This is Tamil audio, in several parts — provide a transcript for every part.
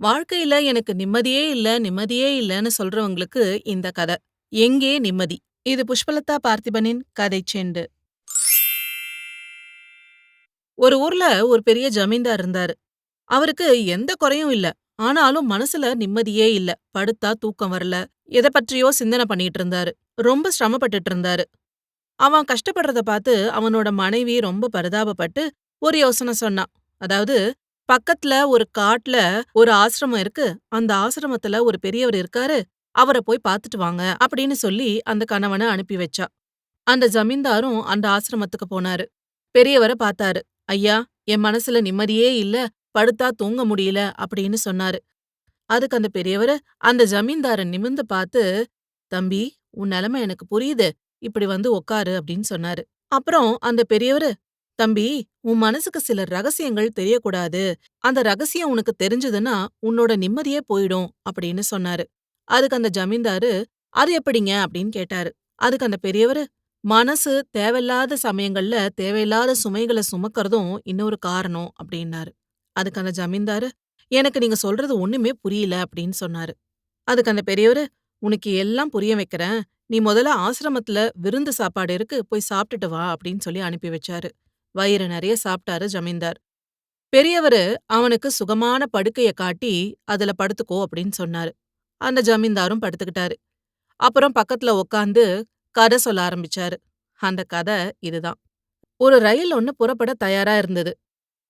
வாழ்க்கையில எனக்கு நிம்மதியே இல்ல, நிம்மதியே இல்லன்னு சொல்றவங்களுக்கு இந்த கதை எங்கே நிம்மதி? இது புஷ்பலதா பார்த்திபனின் கதைச் செண்டு. ஒரு ஊர்ல ஒரு பெரிய ஜமீன்தார் இருந்தாரு. அவருக்கு எந்த குறையும் இல்ல. ஆனாலும் மனசுல நிம்மதியே இல்ல. படுத்தா தூக்கம் வரல. எதை பற்றியோ சிந்தனை பண்ணிட்டு இருந்தாரு. ரொம்ப சிரமப்பட்டுட்டு இருந்தாரு. அவன் கஷ்டப்படுறத பார்த்து அவனோட மனைவி ரொம்ப பரிதாபப்பட்டு ஒரு யோசனை சொன்னா. அதாவது பக்கத்துல ஒரு காட்டுல ஒரு ஆசிரமம் இருக்கு. அந்த ஆசிரமத்துல ஒரு பெரியவர் இருக்காரு. அவர போய் பார்த்துட்டு வாங்க அப்படின்னு சொல்லி அந்த கணவன அனுப்பி வச்சா. அந்த ஜமீன்தாரும் அந்த ஆசிரமத்துக்கு போனாரு. பெரியவர பார்த்தாரு. ஐயா, என் மனசுல நிம்மதியே இல்ல. படுத்தா தூங்க முடியல அப்படின்னு சொன்னாரு. அதுக்கு அந்த பெரியவரு அந்த ஜமீன்தார நிமிர்ந்து பார்த்து, தம்பி, உன் நிலைமை எனக்கு புரியுது. இப்படி வந்து உக்காரு அப்படின்னு சொன்னாரு. அப்புறம் அந்த பெரியவரு, தம்பி, உன் மனசுக்கு சில ரகசியங்கள் தெரியக்கூடாது. அந்த ரகசியம் உனக்கு தெரிஞ்சதுன்னா உன்னோட நிம்மதியே போயிடும் அப்படின்னு சொன்னாரு. அதுக்கு அந்த ஜமீன்தாரு, அது எப்படிங்க அப்படின்னு கேட்டாரு. அதுக்கு அந்த பெரியவரு, மனசு தேவையில்லாத சமயங்கள்ல தேவையில்லாத சுமைகள சுமக்கறதும் இன்னொரு காரணம் அப்படின்னாரு. அதுக்கு அந்த ஜமீன்தாரு, எனக்கு நீங்க சொல்றது ஒண்ணுமே புரியல அப்படின்னு சொன்னாரு. அதுக்கு அந்த பெரியவரு, உனக்கு எல்லாம் புரிய வைக்கிறேன். நீ முதல்ல ஆசிரமத்துல விருந்து சாப்பாடு இருக்கு. போய் சாப்பிட்டுட்டு வா அப்படின்னு சொல்லி அனுப்பி வச்சாரு. வயிறு நிறைய சாப்பிட்டாரு ஜமீன்தார். பெரியவரு அவனுக்கு சுகமான படுக்கைய காட்டி அதுல படுத்துக்கோ அப்படின்னு சொன்னாரு. அந்த ஜமீன்தாரும் படுத்துக்கிட்டாரு. அப்புறம் பக்கத்துல உக்காந்து கதை சொல்ல ஆரம்பிச்சாரு. அந்த கதை இதுதான். ஒரு ரயில் ஒன்னு புறப்பட தயாரா இருந்தது.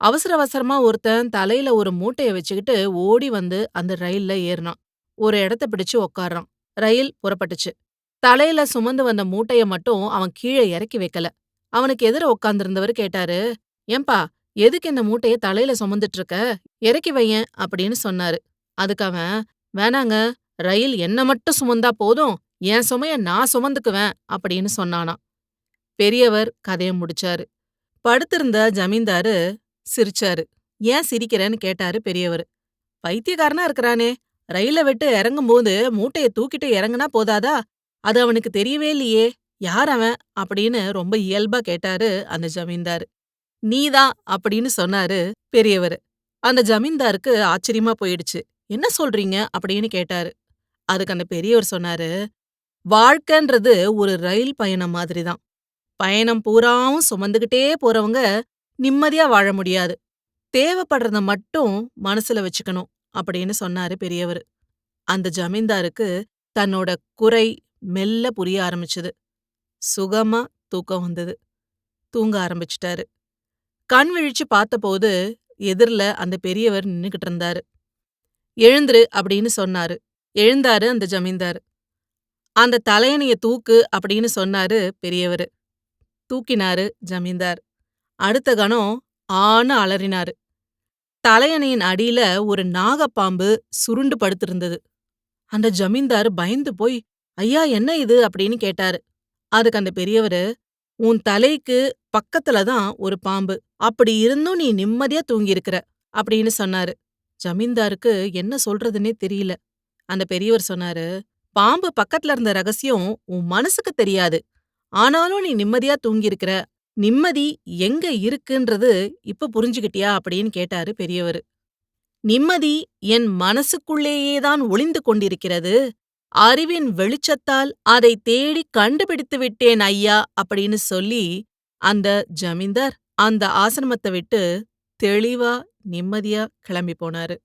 அவசர அவசரமா ஒருத்தன் தலையில ஒரு மூட்டைய வச்சுக்கிட்டு ஓடி வந்து அந்த ரயில்ல ஏறினான். ஒரு இடத்த பிடிச்சு உக்காடுறான் ரயில் புறப்பட்டுச்சு. தலையில சுமந்து வந்த மூட்டைய மட்டும் அவன் கீழ இறக்கி வைக்கல. அவனுக்கு எதிர உட்கார்ந்திருந்தவர் கேட்டாரு, ஏம்பா, எதுக்கு இந்த மூட்டைய தலையில சுமந்துட்டு இருக்க? இறக்கி வையேன் அப்படின்னு சொன்னாரு. அதுக்கு அவன், வேணாங்க, ரயில் என்ன மட்டும் சுமந்தா போதும், என் சுமைய நான் சுமந்துக்குவேன் அப்படின்னு சொன்னானா பெரியவர் கதைய முடிச்சாரு. படுத்திருந்த ஜமீன்தாரு சிரிச்சாரு. ஏன் சிரிக்கிறேன்னு கேட்டாரு பெரியவரு. பைத்தியக்காரனா இருக்கிறானே, ரயில விட்டு இறங்கும்போது மூட்டைய தூக்கிட்டு இறங்குனா போதாதா? அது அவனுக்கு தெரியவே இல்லையே. யார் அவன்? அப்படின்னு ரொம்ப இயல்பா கேட்டாரு அந்த ஜமீன்தாரு. நீதான் அப்படின்னு சொன்னாரு பெரியவரு. அந்த ஜமீன்தாருக்கு ஆச்சரியமா போயிடுச்சு. என்ன சொல்றீங்க? அப்படின்னு கேட்டாரு. அதுக்கு அந்த பெரியவர் சொன்னாரு, வாழ்க்கைன்றது ஒரு ரயில் பயணம் மாதிரிதான். பயணம் பூராவும் சுமந்துகிட்டே போறவங்க நிம்மதியா வாழ முடியாது. தேவைப்படுறத மட்டும் மனசுல வச்சுக்கணும் அப்படின்னு சொன்னாரு பெரியவரு. அந்த ஜமீன்தாருக்கு தன்னோட குறை மெல்ல புரிய ஆரம்பிச்சது சுகமா தூக்கம் வந்தது. தூங்க ஆரம்பிச்சிட்டாரு. கண் விழிச்சு பார்த்தபோது எதிர்ல அந்த பெரியவர் நின்னுகிட்டு இருந்தாரு. எழுந்துரு அப்படின்னு சொன்னாரு. எழுந்தாரு அந்த ஜமீன்தார். அந்த தலையணைய தூக்கு அப்படின்னு சொன்னாரு பெரியவரு. தூக்கினாரு ஜமீன்தார். அடுத்த கணம் ஆன்னு அலறினாரு. தலையணையின் அடியில ஒரு நாகப்பாம்பு சுருண்டு படுத்திருந்தது. அந்த ஜமீன்தார் பயந்து போய், ஐயா என்ன இது அப்படின்னு கேட்டாரு. அதுக்கு அந்த பெரியவரு, உன் தலைக்கு பக்கத்துல தான் ஒரு பாம்பு. அப்படி இருந்தும் நீ நிம்மதியா தூங்கியிருக்கிற அப்படின்னு சொன்னாரு. ஜமீன்தாருக்கு என்ன சொல்றதுன்னே தெரியல. அந்த பெரியவர் சொன்னாரு, பாம்பு பக்கத்துல இருந்த ரகசியம் உன் மனசுக்கு தெரியாது. ஆனாலும் நீ நிம்மதியா தூங்கியிருக்கிற. நிம்மதி எங்க இருக்குன்றது இப்ப புரிஞ்சுகிட்டியா அப்படின்னு கேட்டாரு பெரியவரு. நிம்மதி என் மனசுக்குள்ளேயேதான் ஒளிந்து கொண்டிருக்கிறது. அறிவின் வெளிச்சத்தால் அதை தேடி கண்டுபிடித்து விட்டேன் ஐயா அப்படின்னு சொல்லி அந்த ஜமீன்தார் அந்த ஆசிரமத்தை விட்டு தெளிவா நிம்மதியா கிளம்பி போனாரு.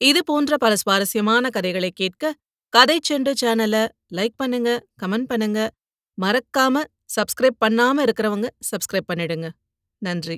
இது போன்ற பல சுவாரஸ்யமான கதைகளை கேட்க கதை செண்டு சேனல லைக் பண்ணுங்க, கமெண்ட் பண்ணுங்க, மறக்காம சப்ஸ்கிரைப் பண்ணாம இருக்கிறவங்க சப்ஸ்கிரைப் பண்ணிடுங்க. நன்றி.